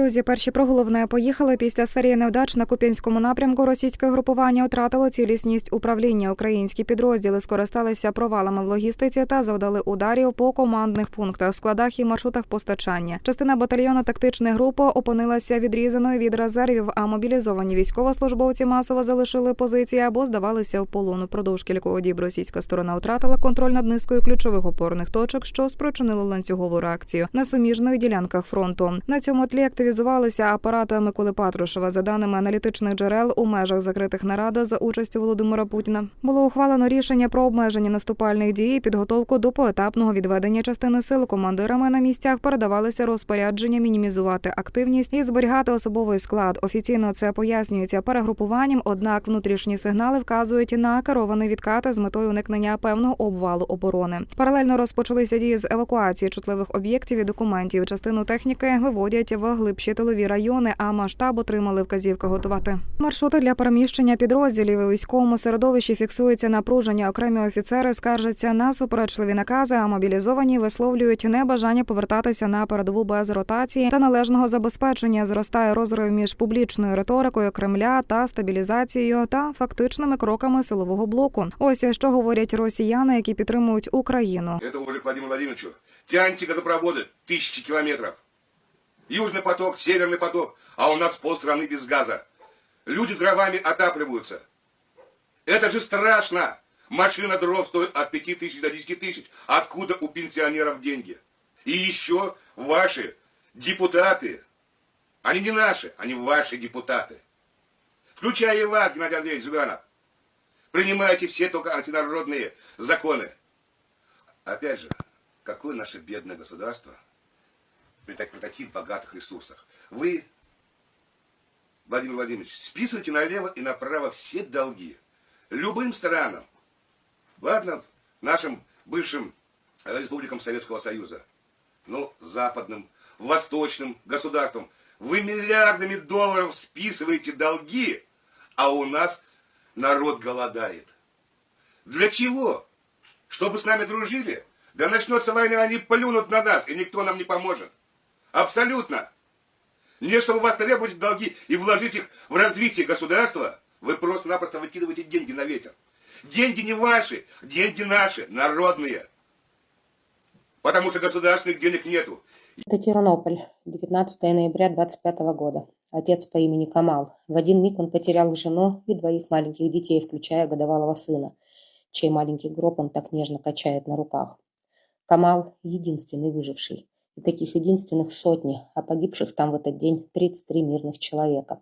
Друзі, перші про головне поїхали після серії невдач на Куп'янському напрямку. Російське групування втратило цілісність управління. Українські підрозділи скористалися провалами в логістиці та завдали ударів по командних пунктах, складах і маршрутах постачання. Частина батальйону тактичної групи опинилася відрізаною від резервів, а мобілізовані військовослужбовці масово залишили позиції або здавалися в полон. Продовж кількох діб російська сторона втратила контроль над низкою ключових опорних точок, що спричинило ланцюгову реакцію на суміжних ділянках фронту. На цьому тлі активізувалися апарати Миколи Патрушева. За даними аналітичних джерел, у межах закритих нарад за участю Володимира Путіна було ухвалено рішення про обмеження наступальних дій і підготовку до поетапного відведення частини сил. Командирами на місцях передавалися розпорядження мінімізувати активність і зберігати особовий склад. Офіційно це пояснюється перегрупуванням. Однак внутрішні сигнали вказують на керований відкат з метою уникнення певного обвалу оборони. Паралельно розпочалися дії з евакуації чутливих об'єктів і документів. Частину техніки виводять в глибші тилові райони, а масштаб отримали вказівки готувати. Маршрути для переміщення підрозділів у військовому середовищі фіксується напруження. Окремі офіцери скаржаться на суперечливі накази, а мобілізовані висловлюють небажання повертатися на передову без ротації та належного забезпечення. Зростає розрив між публічною риторикою Кремля та стабілізацією та фактичними кроками силового блоку. Ось що говорять росіяни, які підтримують Україну. Это уже к Владимиру Владимировичу. Тяньте газопроводы тысячи километров. Южный поток, северный поток, а у нас полстраны без газа. Люди дровами отапливаются. Это же страшно. Машина дров стоит от 5 тысяч до 10 тысяч. Откуда у пенсионеров деньги? И еще ваши депутаты. Они не наши, они ваши депутаты. Включая и вас, Геннадий Андреевич Зюганов. Принимаете все только антинародные законы. Опять же, какое наше бедное государство при, при таких богатых ресурсах? Вы, Владимир Владимирович, списываете налево и направо все долги. Любым странам. Ладно, нашим бывшим республикам Советского Союза. Ну, западным, восточным государствам. Вы миллиардами долларов списываете долги, а у нас народ голодает. Для чего? Чтобы с нами дружили? Да начнется война, они плюнут на нас, и никто нам не поможет. Абсолютно. Не чтобы вас требовать долги и вложить их в развитие государства, вы просто-напросто выкидываете деньги на ветер. Деньги не ваши, деньги наши, народные. Потому что государственных денег нету. Это Тернополь, 19 ноября 25 года. Отец по имени Камал. В один миг он потерял жену и двоих маленьких детей, включая годовалого сына, чей маленький гроб он так нежно качает на руках. Камал – единственный выживший. И таких единственных сотни, а погибших там в этот день 33 мирных человека.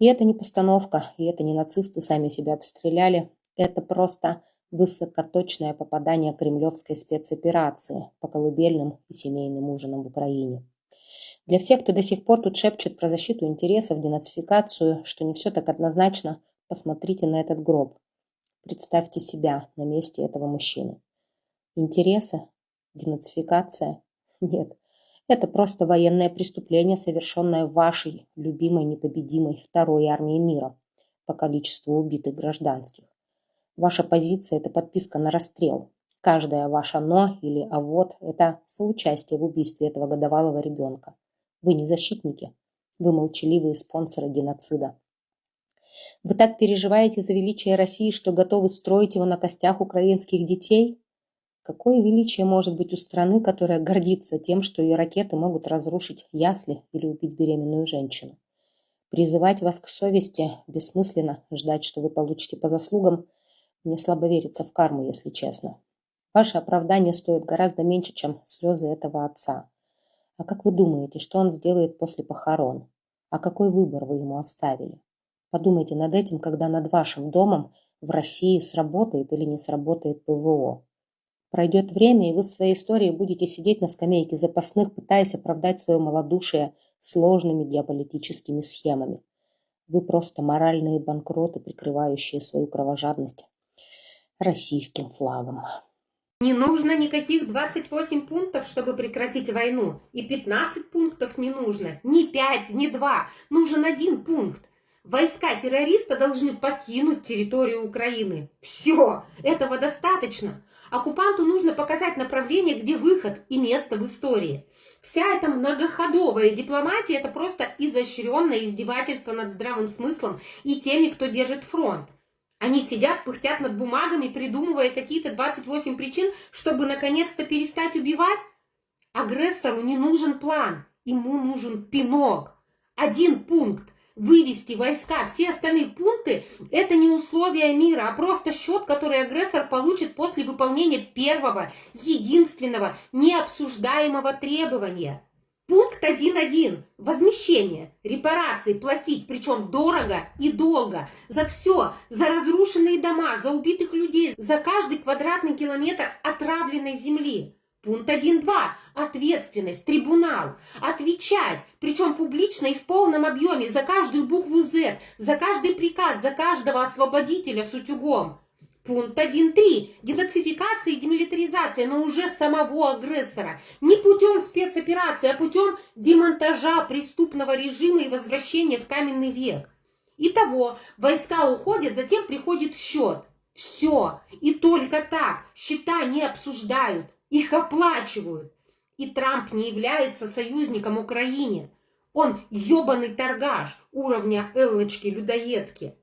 И это не постановка, и это не нацисты сами себя обстреляли. Это просто высокоточное попадание кремлевской спецоперации по колыбельным и семейным ужинам в Украине. Для всех, кто до сих пор тут шепчет про защиту интересов, денацификацию, что не все так однозначно, посмотрите на этот гроб. Представьте себя на месте этого мужчины. Интересы? Денацификация? Нет. Это просто военное преступление, совершенное вашей любимой непобедимой второй армией мира по количеству убитых гражданских. Ваша позиция – это подписка на расстрел. Каждое ваше «но» или «а вот» – это соучастие в убийстве этого годовалого ребенка. Вы не защитники, вы молчаливые спонсоры геноцида. Вы так переживаете за величие России, что готовы строить его на костях украинских детей? Какое величие может быть у страны, которая гордится тем, что ее ракеты могут разрушить ясли или убить беременную женщину? Призывать вас к совести бессмысленно, ждать, что вы получите по заслугам – мне слабо верится в карму, если честно. Ваше оправдание стоит гораздо меньше, чем слезы этого отца. А как вы думаете, что он сделает после похорон? А какой выбор вы ему оставили? Подумайте над этим, когда над вашим домом в России сработает или не сработает ПВО. Пройдет время, и вы в своей истории будете сидеть на скамейке запасных, пытаясь оправдать свое малодушие сложными геополитическими схемами. Вы просто моральные банкроты, прикрывающие свою кровожадность российским флагом. Не нужно никаких 28 пунктов, чтобы прекратить войну. И 15 пунктов не нужно. Ни 5, ни 2. Нужен один пункт. Войска террориста должны покинуть территорию Украины. Все, этого достаточно. Оккупанту нужно показать направление, где выход и место в истории. Вся эта многоходовая дипломатия – это просто изощренное издевательство над здравым смыслом и теми, кто держит фронт. Они сидят, пыхтят над бумагами, придумывая какие-то 28 причин, чтобы наконец-то перестать убивать. Агрессору не нужен план, ему нужен пинок. Один пункт – вывести войска. Все остальные пункты – это не условия мира, а просто счет, который агрессор получит после выполнения первого, единственного, необсуждаемого требования. Пункт 1.1. Возмещение, репарации, платить, причем дорого и долго. За все, за разрушенные дома, за убитых людей, за каждый квадратный километр отравленной земли. Пункт 1.2. Ответственность, трибунал. Отвечать, причем публично и в полном объеме, за каждую букву Z, за каждый приказ, за каждого освободителя с утюгом. Пункт 1.3. Денацификация и демилитаризация, но уже самого агрессора. Не путем спецоперации, а путем демонтажа преступного режима и возвращения в каменный век. Итого, войска уходят, затем приходит счет. Все. И только так. Счета не обсуждают. Их оплачивают. И Трамп не является союзником Украине. Он ебаный торгаш уровня Эллочки-людоедки.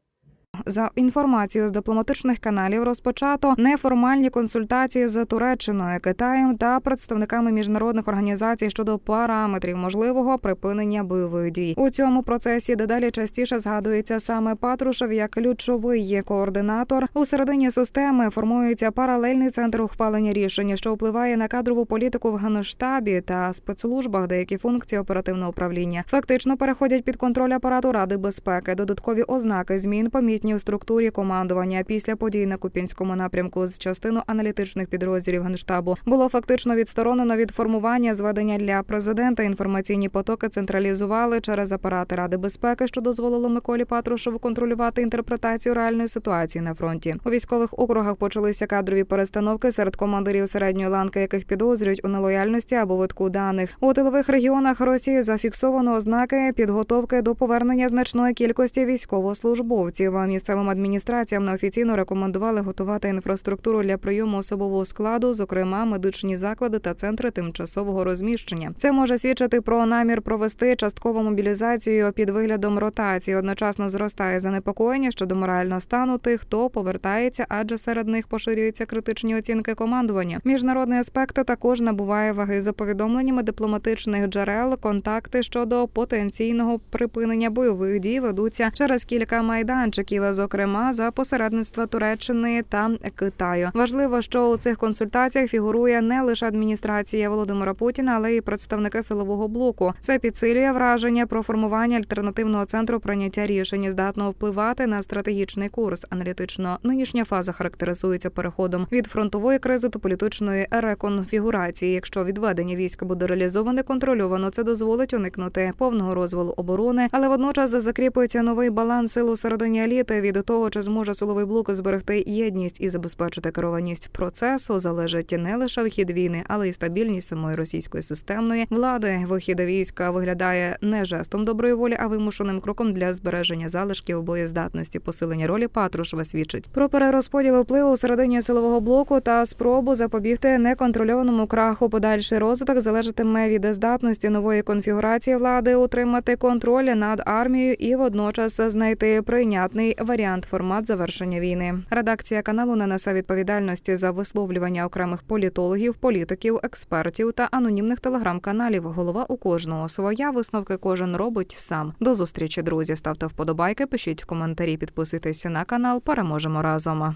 За інформацією з дипломатичних каналів розпочато неформальні консультації з Туреччиною, Китаєм та представниками міжнародних організацій щодо параметрів можливого припинення бойових дій. У цьому процесі дедалі частіше згадується саме Патрушев як ключовий координатор. У середині системи формується паралельний центр ухвалення рішень, що впливає на кадрову політику в генштабі та спецслужбах, деякі функції оперативного управління фактично переходять під контроль апарату Ради безпеки. Додаткові ознаки змін помітні у структурі командування після подій на Купінському напрямку з частину аналітичних підрозділів генштабу було фактично відсторонено від формування зведення для президента. Інформаційні потоки централізували через апарати Ради безпеки, що дозволило Миколі Патрушеву контролювати інтерпретацію реальної ситуації на фронті. У військових округах почалися кадрові перестановки серед командирів середньої ланки, яких підозрюють у нелояльності або витку даних. У тилових регіонах Росії зафіксовано ознаки підготовки до повернення значної кількості військовослужбовців. Місцевим адміністраціям неофіційно рекомендували готувати інфраструктуру для прийому особового складу, зокрема медичні заклади та центри тимчасового розміщення. Це може свідчити про намір провести часткову мобілізацію під виглядом ротації. Одночасно зростає занепокоєння щодо морального стану тих, хто повертається, адже серед них поширюються критичні оцінки командування. Міжнародний аспект також набуває ваги за повідомленнями дипломатичних джерел. Контакти щодо потенційного припинення бойових дій ведуться через кілька майданчиків, зокрема за посередництва Туреччини та Китаю. Важливо, що у цих консультаціях фігурує не лише адміністрація Володимира Путіна, але й представники силового блоку. Це підсилює враження про формування альтернативного центру прийняття рішень, здатного впливати на стратегічний курс. Аналітично нинішня фаза характеризується переходом від фронтової кризи до політичної реконфігурації. Якщо відведення війська буде реалізоване контрольовано, це дозволить уникнути повного розвалу оборони, але водночас закріпується новий баланс сил у середині еліти. Від того, чи зможе силовий блок зберегти єдність і забезпечити керованість процесу, залежить не лише вихід війни, але й стабільність самої російської системної влади. Вихід війська виглядає не жестом доброї волі, а вимушеним кроком для збереження залишків боєздатності. Посилення ролі Патрушева свідчить про перерозподіл впливу середині силового блоку та спробу запобігти неконтрольованому краху. Подальший розвиток залежатиме від здатності нової конфігурації влади утримати контроль над армією і водночас знайти прийнятний варіант формат завершення війни. Редакція каналу не несе відповідальності за висловлювання окремих політологів, політиків, експертів та анонімних телеграм-каналів. Голова у кожного своя висновки кожен робить сам. До зустрічі, друзі. Ставте вподобайки, пишіть коментарі, підписуйтесь на канал. Переможемо разом.